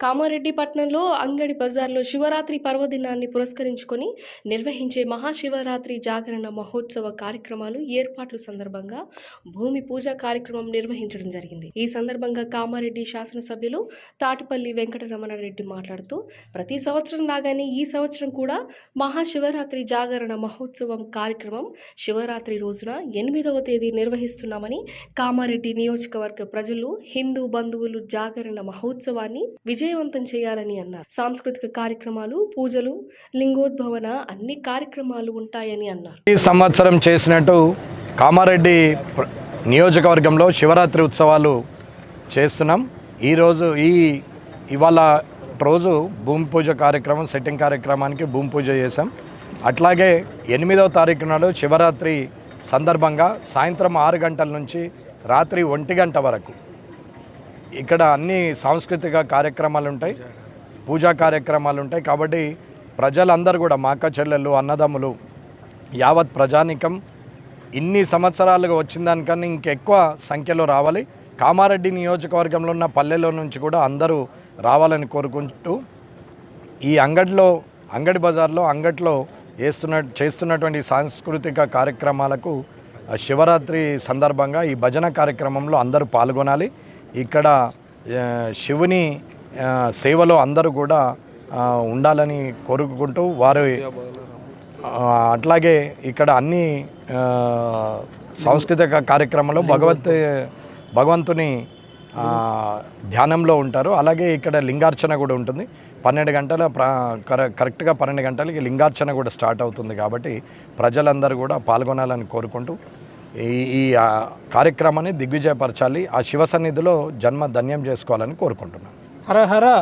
కామారెడ్డిపట్నంలో అంగడి బజార్లో శివరాత్రి పర్వదినాన్ని పురస్కరించుకొని నిర్వహించే మహాశివరాత్రి జాగరణ మహోత్సవ కార్యక్రమాలు ఏర్పాట్లు సందర్భంగా భూమి పూజ కార్యక్రమం నిర్వహించడం జరిగింది. ఈ సందర్భంగా కామారెడ్డి శాసనసభ్యులు తాటిపల్లి వెంకటరమణారెడ్డి మాట్లాడుతూ ప్రతి సంవత్సరం లాగానే ఈ సంవత్సరం కూడా మహాశివరాత్రి జాగరణ మహోత్సవం కార్యక్రమం శివరాత్రి రోజున ఎనిమిదవ తేదీ నిర్వహిస్తున్నామని కామారెడ్డి నియోజకవర్గ ప్రజలు హిందూ బంధువులు జాగరణ మహోత్సవాన్ని విజయవంతం చేయాలని అన్నారు. సాంస్కృతిక కార్యక్రమాలు పూజలు లింగోద్భవన అన్ని కార్యక్రమాలు ఉంటాయని అన్నారు. ఈ సంవత్సరం చేసినట్టు కామారెడ్డి నియోజకవర్గంలో శివరాత్రి ఉత్సవాలు చేస్తున్నాం. ఈరోజు ఈ ఇవాళ రోజు భూమి పూజ కార్యక్రమం సెట్టింగ్ కార్యక్రమానికి భూమి పూజ చేశాం. అట్లాగే ఎనిమిదవ తారీఖు నాడు శివరాత్రి సందర్భంగా సాయంత్రం ఆరు గంటల నుంచి రాత్రి ఒంటి గంట వరకు ఇక్కడ అన్ని సాంస్కృతిక కార్యక్రమాలు ఉంటాయి పూజా కార్యక్రమాలు ఉంటాయి. కాబట్టి ప్రజలందరూ కూడా మా అక్క చెల్లెళ్ళు అన్నదమ్ములు యావత్ ప్రజానికం ఇన్ని సంవత్సరాలుగా వచ్చిన దానికన్నా ఇంకెక్కువ సంఖ్యలో రావాలి. కామారెడ్డి నియోజకవర్గంలో ఉన్న పల్లెల్లో నుంచి కూడా అందరూ రావాలని కోరుకుంటూ ఈ అంగడిలో అంగడి బజార్లో అంగట్లో వేస్తున్న చేస్తున్నటువంటి సాంస్కృతిక కార్యక్రమాలకు శివరాత్రి సందర్భంగా ఈ భజన కార్యక్రమంలో అందరూ పాల్గొనాలి. ఇక్కడ శివుని సేవలో అందరూ కూడా ఉండాలని కోరుకుంటూ వారు అట్లాగే ఇక్కడ అన్ని సాంస్కృతిక కార్యక్రమంలో భగవత్ భగవంతుని ధ్యానంలో ఉంటారు. అలాగే ఇక్కడ లింగార్చన కూడా ఉంటుంది. పన్నెండు గంటల కరెక్ట్గా పన్నెండు గంటలకి లింగార్చన కూడా స్టార్ట్ అవుతుంది కాబట్టి ప్రజలందరూ కూడా పాల్గొనాలని కోరుకుంటూ ఈ ఈ కార్యక్రమాన్ని దిగ్విజయపరచాలి. ఆ శివ సన్నిధిలో జన్మ ధన్యం చేసుకోవాలని కోరుకుంటున్నాను. హర హర.